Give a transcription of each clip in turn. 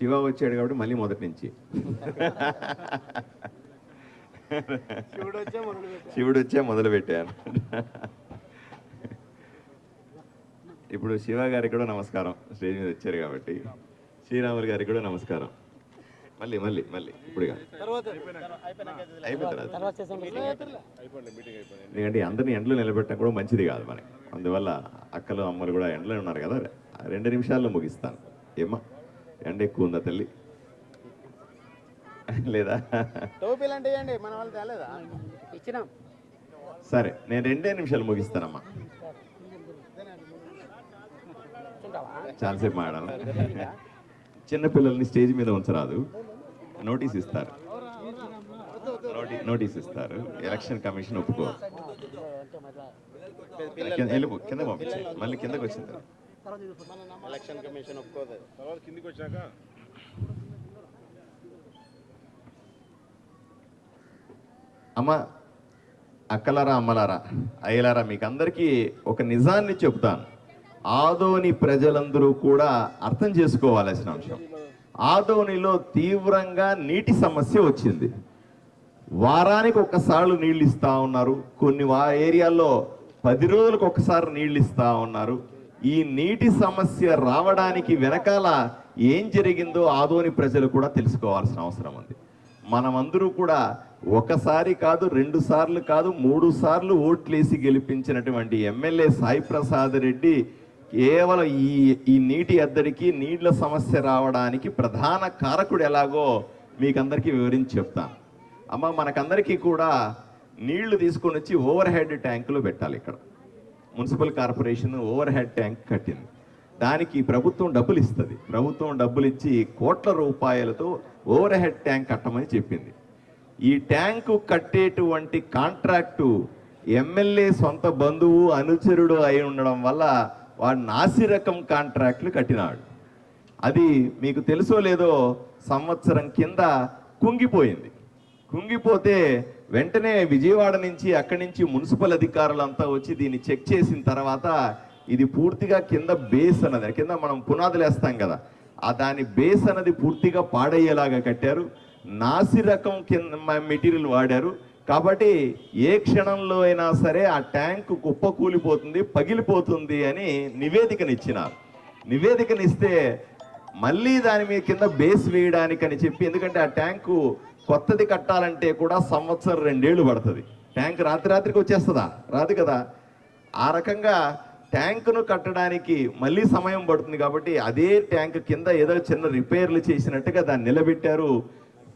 శివ వచ్చాడు కాబట్టి మళ్ళీ మొదటి నుంచి. శివుడు వచ్చే మొదలు పెట్టాను ఇప్పుడు శివ గారికి కూడా నమస్కారం. స్టేజ్ మీద వచ్చారు కాబట్టి శ్రీరాములు గారికి కూడా నమస్కారం. మళ్ళీ మళ్ళీ మళ్ళీ ఇప్పుడు కాదు. తర్వాత అయిపోయిన తర్వాత. ఎందుకంటే అందరినీ ఎండలో నిలబెట్టడం కూడా మంచిది కాదు మనకి అందువల్ల అక్కలు అమ్మలు కూడా ఎండలో ఉన్నారు కదా. రెండు నిమిషాల్లో ముగిస్తాను. ఏమ్మా? ఎండ ఎక్కువ ఉందా తల్లి? లేదా? టోపీలు అంటే ఏంటి మన వాళ్ళు తేలేదా? ఇచ్చినాం. సరే నేను రెండే నిమిషాలు ముగిస్తానమ్మా. చాలాసేపు మాడాను చిన్నపిల్లల్ని స్టేజ్ మీద ఉంచరాదు. నోటీస్ ఇస్తారు. నోటీ- నోటీస్ ఇస్తారు. ఎలక్షన్ కమిషన్ ఒప్పుకో. కింద వెళ్ళిపో కింద పంపించే. మళ్ళీ కిందకు తర్వాత. ఎలక్షన్ కమిషన్ ఒప్పుకోదు. తర్వాత కిందికి వచ్చాక? అమ్మ అక్కలారా అమ్మలారా అయ్యలారా మీకు అందరికీ ఒక నిజాన్ని చెప్తాను ఆదోని ప్రజలందరూ కూడా అర్థం చేసుకోవాల్సిన అంశం. ఆదోనిలో తీవ్రంగా నీటి సమస్య వచ్చింది. వారానికి ఒక్కసారి నీళ్ళు ఇస్తా ఉన్నారు. కొన్ని వా ఏరియాల్లో పది రోజులకు ఒకసారి నీళ్ళు ఇస్తా ఉన్నారు. ఈ నీటి సమస్య రావడానికి వెనకాల ఏం జరిగిందో ఆదోని ప్రజలు కూడా తెలుసుకోవాల్సిన అవసరం ఉంది. మనమందరూ కూడా ఒకసారి కాదు రెండు సార్లు కాదు మూడు సార్లు ఓట్లేసి గెలిపించినటువంటి ఎమ్మెల్యే సాయి ప్రసాద్ రెడ్డి కేవలం ఈ ఈ నీటి ఎద్దడికి నీళ్ళ సమస్య రావడానికి ప్రధాన కారకుడు ఎలాగో మీకందరికీ వివరించి చెప్తాను. అమ్మ మనకందరికీ కూడా నీళ్ళు తీసుకొని వచ్చి ఓవర్ హెడ్ ట్యాంకులు పెట్టాలి ఇక్కడ. Municipal corporation over head tank కట్టింది. దానికి ప్రభుత్వం డబ్బులు ఇస్తుంది ప్రభుత్వం డబ్బులు ఇచ్చి కోట్ల రూపాయలతో ఓవర్ హెడ్ ట్యాంక్ కట్టమని చెప్పింది. ఈ ట్యాంకు కట్టేటువంటి కాంట్రాక్టు ఎమ్మెల్యే సొంత బంధువు అనుచరుడు అయి ఉండడం వల్ల వాడు నాసిరకం కాంట్రాక్ట్లు కట్టినాడు. అది మీకు తెలుసో లేదో సంవత్సరం కింద కుంగిపోయింది. కుంగిపోతే వెంటనే విజయవాడ నుంచి అక్కడి నుంచి మున్సిపల్ అధికారులంతా వచ్చి దీన్ని చెక్ చేసిన తర్వాత ఇది పూర్తిగా కింద బేస్ అన్నది. కింద మనం పునాదులు వేస్తాం కదా. ఆ దాని బేస్ అన్నది పూర్తిగా పాడయ్యేలాగా కట్టారు. నాసి రకం కింద మెటీరియల్ వాడారు. కాబట్టి ఏ క్షణంలో అయినా సరే ఆ ట్యాంక్ కుప్ప కూలిపోతుంది పగిలిపోతుంది అని నివేదికనిచ్చినారు. నివేదికనిస్తే మళ్ళీ దాని మీద కింద బేస్ వేయడానికి అని చెప్పి ఎందుకంటే ఆ ట్యాంకు కొత్తది కట్టాలంటే కూడా సంవత్సరం రెండేళ్ళు పడుతుంది. ట్యాంక్ రాత్రి రాత్రికి వచ్చేస్తుందా? రాదు కదా. ఆ రకంగా ట్యాంకును కట్టడానికి మళ్ళీ సమయం పడుతుంది కాబట్టి అదే ట్యాంక్ కింద ఏదో చిన్న రిపేర్లు చేసినట్టుగా దాన్ని నిలబెట్టారు.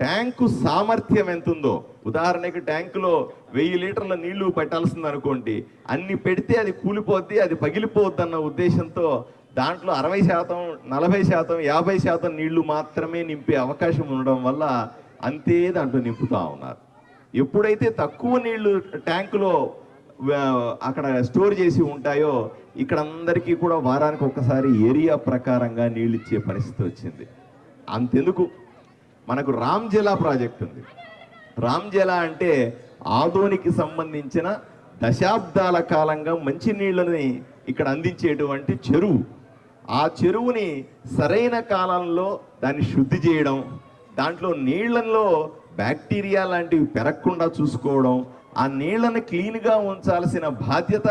ట్యాంకు సామర్థ్యం ఎంత ఉందో ఉదాహరణకి ట్యాంకులో వెయ్యి లీటర్ల నీళ్ళు పెట్టాల్సింది అనుకోండి అన్ని పెడితే అది కూలిపోద్ది అది పగిలిపోద్ది అన్న ఉద్దేశంతో దాంట్లో అరవై శాతం నలభై శాతం యాభై శాతం నీళ్ళు మాత్రమే నింపే అవకాశం ఉండడం వల్ల అంతే దాంట్లో నింపుతూ ఉన్నారు. ఎప్పుడైతే తక్కువ నీళ్ళు ట్యాంకులో అక్కడ స్టోర్ చేసి ఉంటాయో ఇక్కడ అందరికీ కూడా వారానికి ఒక్కసారి ఏరియా ప్రకారంగా నీళ్ళు ఇచ్చే పరిస్థితి వచ్చింది. అంతెందుకు? మనకు రామ్జలా ప్రాజెక్ట్ ఉంది. రామ్జలా అంటే ఆదోనికి సంబంధించిన దశాబ్దాల కాలంగా మంచి నీళ్ళని ఇక్కడ అందించేటువంటి చెరువు. ఆ చెరువుని సరైన కాలంలో దాన్ని శుద్ధి చేయడం దాంట్లో నీళ్ళలో బ్యాక్టీరియా లాంటివి పెరగకుండా చూసుకోవడం ఆ నీళ్ళను క్లీన్గా ఉంచాల్సిన బాధ్యత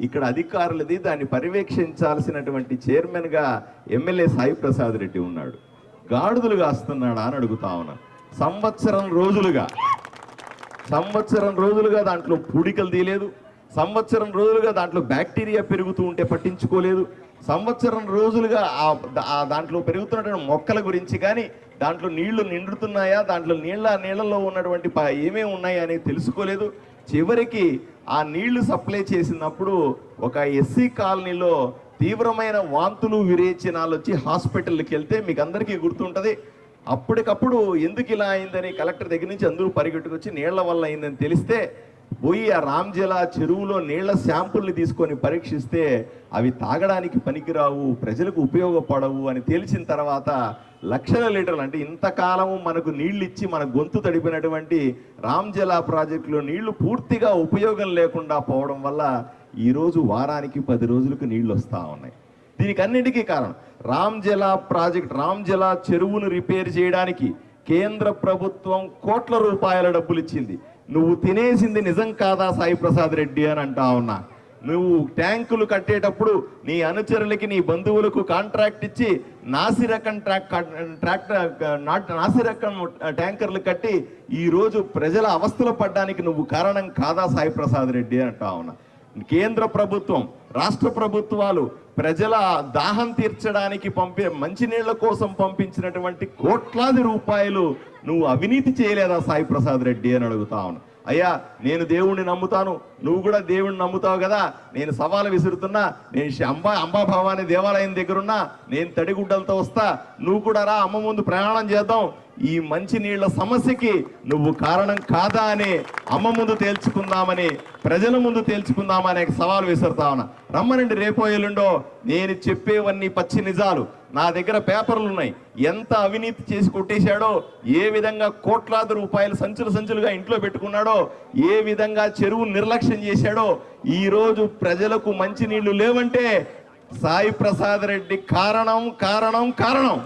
ఇక్కడ అధికారులది. దాన్ని పర్యవేక్షించాల్సినటువంటి చైర్మన్గా ఎమ్మెల్యే సాయి ప్రసాద్ రెడ్డి ఉన్నాడు. గాడుదలు కాస్తున్నాడా అని అడుగుతా ఉన్నా. సంవత్సరం రోజులుగా సంవత్సరం రోజులుగా దాంట్లో పూడికలు తీయలేదు. సంవత్సరం రోజులుగా దాంట్లో బ్యాక్టీరియా పెరుగుతూ ఉంటే పట్టించుకోలేదు. సంవత్సరం రోజులుగా ఆ దాంట్లో పెరుగుతున్నటువంటి మొక్కల గురించి కానీ దాంట్లో నీళ్ళు నిండుతున్నాయా? దాంట్లో నీళ్ళ నీళ్ళలో ఉన్నటువంటి ఏమేమి ఉన్నాయా అనేది తెలుసుకోలేదు. చివరికి ఆ నీళ్ళు సప్లై చేసినప్పుడు ఒక ఎస్సీ కాలనీలో తీవ్రమైన వాంతులు విరేచనాలు వచ్చి హాస్పిటల్కి వెళ్తే మీకు అందరికీ గుర్తుంటుంది. అప్పటికప్పుడు ఎందుకు ఇలా అయిందని కలెక్టర్ దగ్గర నుంచి అందరూ పరిగెట్టుకొచ్చి నీళ్ళ వల్ల అయిందని తెలిస్తే పోయి ఆ రామ్జల చెరువులో నీళ్ళ శాంపుల్ని తీసుకొని పరీక్షిస్తే అవి తాగడానికి పనికిరావు ప్రజలకు ఉపయోగపడవు అని తేల్చిన తర్వాత లక్షల లీటర్లు అంటే ఇంతకాలము మనకు నీళ్ళు ఇచ్చి మన గొంతు తడిపినటువంటి రామ్జల ప్రాజెక్టులో నీళ్ళు పూర్తిగా ఉపయోగం లేకుండా పోవడం వల్ల ఈరోజు వారానికి పది రోజులకు నీళ్ళు వస్తూ ఉన్నాయి. దీనికి అన్నిటికీ కారణం రామ్జలా ప్రాజెక్ట్ రామ్జలా చెరువును రిపేర్ చేయడానికి కేంద్ర ప్రభుత్వం కోట్ల రూపాయల డబ్బులు ఇచ్చింది నువ్వు తినేసింది నిజం కాదా సాయి ప్రసాద్ రెడ్డి అని అంటా ఉన్నా. నువ్వు ట్యాంకులు కట్టేటప్పుడు నీ అనుచరులకి నీ బంధువులకు కాంట్రాక్ట్ ఇచ్చి నాసిరకం ట్రాక్ ట్రాక్టర్ నాట్ ట్యాంకర్లు కట్టి ఈ రోజు ప్రజల అవస్థలు పడ్డానికి నువ్వు కారణం కాదా సాయి ప్రసాద్ రెడ్డి అని అంటా ఉన్నా. కేంద్ర ప్రభుత్వం రాష్ట్ర ప్రభుత్వాలు ప్రజల దాహం తీర్చడానికి పంపే మంచినీళ్ళ కోసం పంపించినటువంటి కోట్లాది రూపాయలు నువ్వు అవినీతి చేయలేదా సాయి ప్రసాద్ రెడ్డి అని అడుగుతా ఉన్నా. అయ్యా నేను దేవుణ్ణి నమ్ముతాను. నువ్వు కూడా దేవుణ్ణి నమ్ముతావు కదా. నేను సవాలు విసురుతున్నా. నేను అంబా అంబా భవాని దేవాలయం దగ్గరున్నా. నేను తడిగుడ్డలతో వస్తా. నువ్వు కూడా రా అమ్మ ముందు ప్రయాణం చేద్దాం. ఈ మంచినీళ్ళ సమస్యకి నువ్వు కారణం కాదా అని అమ్మ ముందు తేల్చుకుందామని ప్రజల ముందు తేల్చుకుందామనే సవాల్ విసురుతా ఉన్నా. రమ్మనండి రేపో ఎల్లుండో నేను చెప్పేవన్నీ పచ్చి నిజాలు. నా దగ్గర పేపర్లు ఉన్నాయి. ఎంత అవినీతి చేసి కొట్టేశాడో ఏ విధంగా కోట్లాది రూపాయలు సంచులు సంచులుగా ఇంట్లో పెట్టుకున్నాడో ఏ విధంగా చెరువు నిర్లక్ష్యం చేశాడో ఈరోజు ప్రజలకు మంచినీళ్ళు లేవంటే సాయి ప్రసాద్ రెడ్డి కారణం కారణం కారణం.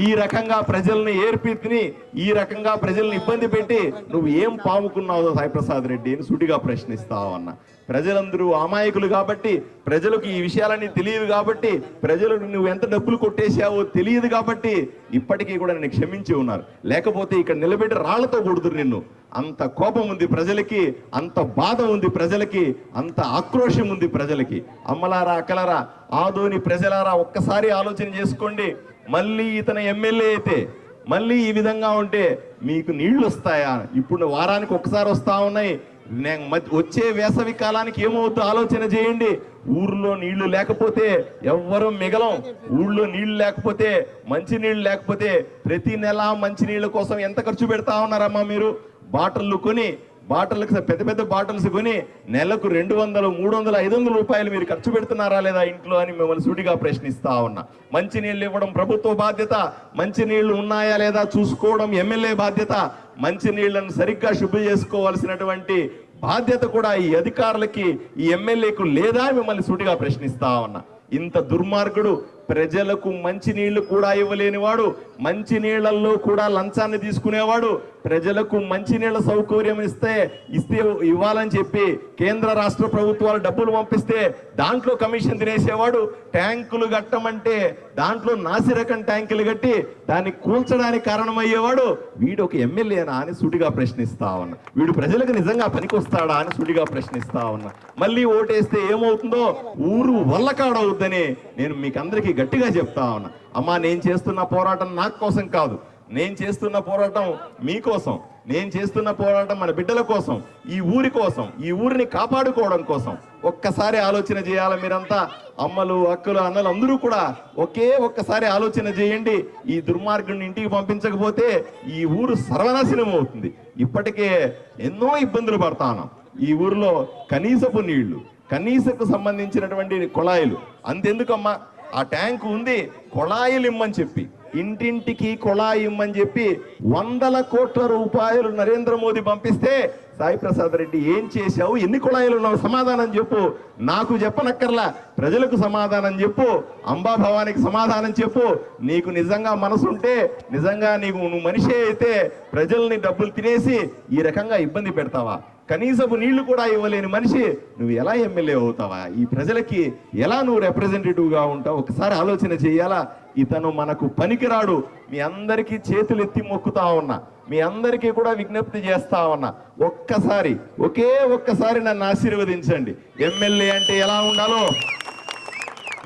ఈ రకంగా ప్రజల్ని ఏర్పితిని ఈ రకంగా ప్రజల్ని ఇబ్బంది పెట్టి నువ్వు ఏం పాముకున్నావు సాయిప్రసాద్ రెడ్డి అని సుడిగా ప్రశ్నిస్తావు అన్న ప్రజలందరూ అమాయకులు కాబట్టి ప్రజలకు ఈ విషయాలన్నీ తెలియదు కాబట్టి ప్రజలకు నువ్వు ఎంత డబ్బులు కొట్టేశావో తెలియదు కాబట్టి ఇప్పటికీ కూడా నేను క్షమించి ఉన్నారు. లేకపోతే ఇక్కడ నిలబెట్టి రాళ్ళతో కొడుతురు నిన్ను. అంత కోపం ఉంది ప్రజలకి అంత బాధ ఉంది ప్రజలకి అంత ఆక్రోషం ఉంది ప్రజలకి. అమ్మలారా అక్కలారా ఆదోని ప్రజలారా ఒక్కసారి ఆలోచన చేసుకోండి. మళ్ళీ ఇతను ఎమ్మెల్యే అయితే మళ్ళీ ఈ విధంగా ఉంటే మీకు నీళ్ళు వస్తాయా? ఇప్పుడు వారానికి ఒకసారి వస్తా ఉన్నాయి. నేను వచ్చే వేసవి కాలానికి ఏమవుతుందో ఆలోచన చేయండి. ఊర్లో నీళ్ళు లేకపోతే ఎవ్వరూ మిగలం. ఊళ్ళో నీళ్ళు లేకపోతే మంచి నీళ్ళు లేకపోతే ప్రతి నెల మంచి నీళ్ళ కోసం ఎంత ఖర్చు పెడతా ఉన్నారమ్మా మీరు? బాటిల్లు కొని బాటిల్కి పెద్ద పెద్ద బాటిల్స్ కొని నెలకు రెండు వందలు మూడు వందలు ఐదు వందల రూపాయలు మీరు ఖర్చు పెడుతున్నారా లేదా ఇంట్లో అని మిమ్మల్ని సుడిగా ప్రశ్నిస్తా ఉన్నా. మంచి నీళ్ళు ఇవ్వడం ప్రభుత్వ బాధ్యత. మంచి నీళ్ళు ఉన్నాయా లేదా చూసుకోవడం ఎమ్మెల్యే బాధ్యత. మంచి నీళ్ళను సరిగ్గా శుభ్ర చేసుకోవాల్సినటువంటి బాధ్యత కూడా ఈ అధికారులకి ఈ ఎమ్మెల్యేకు లేదా మిమ్మల్ని సూటిగా ప్రశ్నిస్తా ఉన్నా. ఇంత దుర్మార్గుడు ప్రజలకు మంచి నీళ్ళు కూడా ఇవ్వలేనివాడు మంచి నీళ్ళలో కూడా లంచాన్ని తీసుకునేవాడు. ప్రజలకు మంచి నీళ్ళ సౌకర్యం ఇస్తే ఇస్తే ఇవ్వాలని చెప్పి కేంద్ర రాష్ట్ర ప్రభుత్వాలు డబ్బులు పంపిస్తే దాంట్లో కమిషన్ తినేసేవాడు. ట్యాంకులు కట్టమంటే దాంట్లో నాసిరకం ట్యాంకులు కట్టి దాన్ని కూల్చడానికి కారణమయ్యేవాడు. వీడు ఒక ఎమ్మెల్యేనా అని సుడిగా ప్రశ్నిస్తా ఉన్నా. వీడు ప్రజలకు నిజంగా పనికొస్తాడా అని సుడిగా ప్రశ్నిస్తా ఉన్నా. మళ్ళీ ఓటేస్తే ఏమవుతుందో ఊరు వల్లకాడవుద్దని నేను మీకు అందరికీ గట్టిగా చెప్తా ఉన్నా. అమ్మా నేను చేస్తున్న పోరాటం నాకు కోసం కాదు. నేను చేస్తున్న పోరాటం మీకోసం నేను చేస్తున్న పోరాటం మన బిడ్డల కోసం ఈ ఊరి కోసం ఈ ఊరిని కాపాడుకోవడం కోసం. ఒక్కసారి ఆలోచన చేయాలి మీరంతా? అమ్మలు అక్కలు అన్నలు అందరూ కూడా ఒకే ఒక్కసారి ఆలోచన చేయండి. ఈ దుర్మార్గుడిని ఇంటికి పంపించకపోతే ఈ ఊరు సర్వనాశనం అవుతుంది. ఇప్పటికే ఎన్నో ఇబ్బందులు పడతాను. ఈ ఊరిలో కనీసపు నీళ్ళు కనీసకు సంబంధించినటువంటి కుళాయిలు. అంతెందుకమ్మా? ఆ ట్యాంక్ ఉంది కుళాయిలు ఇమ్మని చెప్పి. ఇంటింటికి కుళాయి ఇమ్మని చెప్పి వందల కోట్ల రూపాయలు నరేంద్ర మోదీ పంపిస్తే సాయి ప్రసాద్ రెడ్డి ఏం చేశావు ఎన్ని కుళాయిలు ఉన్నావు సమాధానం చెప్పు. నాకు చెప్పనక్కర్లా ప్రజలకు సమాధానం చెప్పు అంబాభవానికి సమాధానం చెప్పు. నీకు నిజంగా మనసుంటే నిజంగా నీకు నువ్వు మనిషి అయితే ప్రజల్ని డబ్బులు తినేసి ఈ రకంగా ఇబ్బంది పెడతావా? కనీసపు నీళ్ళు కూడా ఇవ్వలేని మనిషి నువ్వు ఎలా ఎమ్మెల్యే అవుతావా? ఈ ప్రజలకి ఎలా నువ్వు రిప్రజెంటేటివ్గా ఉంటావు? ఒకసారి ఆలోచన చేయాలా? ఇతను మనకు పనికిరాడు. మీ అందరికీ చేతులు ఎత్తి మొక్కుతా ఉన్నా. మీ అందరికీ కూడా విజ్ఞప్తి చేస్తా ఉన్నా. ఒక్కసారి ఒకే ఒక్కసారి నన్ను ఆశీర్వదించండి. ఎమ్మెల్యే అంటే ఎలా ఉండాలో?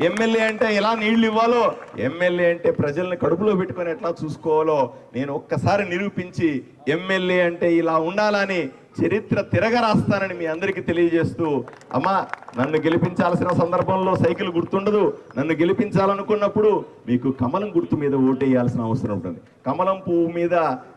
ఎమ్మెల్యే అంటే ఎలా నీళ్ళు ఇవ్వాలో? ఎమ్మెల్యే అంటే ప్రజల్ని కడుపులో పెట్టుకొని ఎట్లా చూసుకోవాలో? నేను ఒక్కసారి నిరూపించి ఎమ్మెల్యే అంటే ఇలా ఉండాలని చరిత్ర తిరగరాస్తానని మీ అందరికీ తెలియజేస్తూ అమ్మా నన్ను గెలిపించాల్సిన సందర్భంలో సైకిల్ గుర్తుండదు. నన్ను గెలిపించాలనుకున్నప్పుడు మీకు కమలం గుర్తు మీద ఓటేయాల్సిన అవసరం ఉంటుంది. కమలం పువ్వు మీద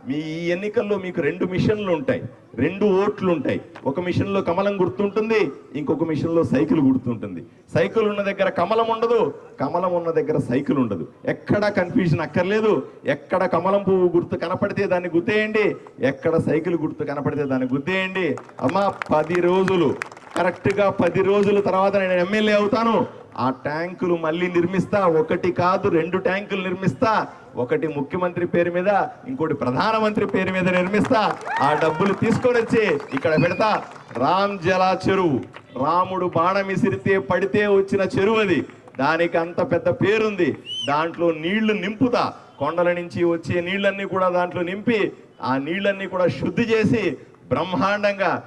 మీ ఈ ఎన్నికల్లో మీకు రెండు మిషన్లు ఉంటాయి. రెండు ఓట్లు ఉంటాయి. ఒక మిషన్లో కమలం గుర్తుంటుంది ఇంకొక మిషన్లో సైకిల్ గుర్తుంటుంది. సైకిల్ ఉన్న దగ్గర కమలం ఉండదు కమలం ఉన్న దగ్గర సైకిల్ ఉండదు. ఎక్కడ కన్ఫ్యూజన్ అక్కర్లేదు. ఎక్కడ కమలం పువ్వు గుర్తు కనపడితే దాన్ని గుర్తేయండి ఎక్కడ సైకిల్ గుర్తు కనపడితే దాన్ని గుర్తేయండి అమ్మా పది రోజులు. కరెక్ట్గా పది రోజుల తర్వాత నేను ఎమ్మెల్యే అవుతాను. ఆ ట్యాంకులు మళ్ళీ నిర్మిస్తా ఒకటి కాదు రెండు ట్యాంకులు నిర్మిస్తా. ఒకటి ముఖ్యమంత్రి పేరు మీద ఇంకోటి ప్రధానమంత్రి పేరు మీద నిర్మిస్తా. ఆ డబ్బులు తీసుకొని వచ్చి ఇక్కడ పెడతా. రామ్ జలా చెరువు రాముడు బాణం విసిరితే పడితే వచ్చిన చెరువు అది. దానికి అంత పెద్ద పేరుంది. దాంట్లో నీళ్ళు నింపుతా. కొండల నుంచి వచ్చే నీళ్ళన్నీ కూడా దాంట్లో నింపి ఆ నీళ్ళన్నీ కూడా శుద్ధి చేసి బ్రహ్మాండంగా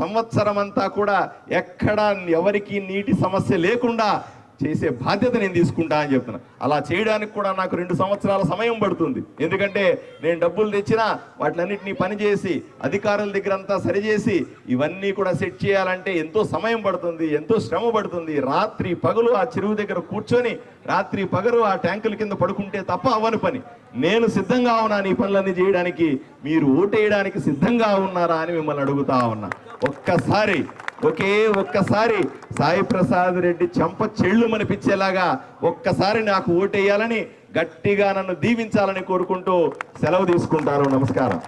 సంవత్సరం అంతా కూడా ఎక్కడా ఎవరికి నీటి సమస్య లేకుండా చేసే బాధ్యత నేను తీసుకుంటా అని చెప్తున్నా. అలా చేయడానికి కూడా నాకు రెండు సంవత్సరాల సమయం పడుతుంది. ఎందుకంటే నేను డబ్బులు తెచ్చినా వాటిలన్నింటినీ పనిచేసి అధికారుల దగ్గర అంతా సరిచేసి ఇవన్నీ కూడా సెట్ చేయాలంటే ఎంతో సమయం పడుతుంది ఎంతో శ్రమ పడుతుంది. రాత్రి పగలు ఆ చెరువు దగ్గర కూర్చొని రాత్రి పగలు ఆ ట్యాంకుల కింద పడుకుంటే తప్ప అవ్వని పని. నేను సిద్ధంగా ఉన్నాను ఈ పనులన్నీ చేయడానికి మీరు ఓటేయడానికి సిద్ధంగా ఉన్నారా అని మిమ్మల్ని అడుగుతా ఉన్నా. ఒక్కసారి ఒకే ఒక్కసారి సాయి ప్రసాద్ రెడ్డి చెంప చెళ్ళు మనిపించేలాగా ఒక్కసారి నాకు ఓటేయాలని గట్టిగా నన్ను దీవించాలని కోరుకుంటూ సెలవు తీసుకుంటారు. నమస్కారం.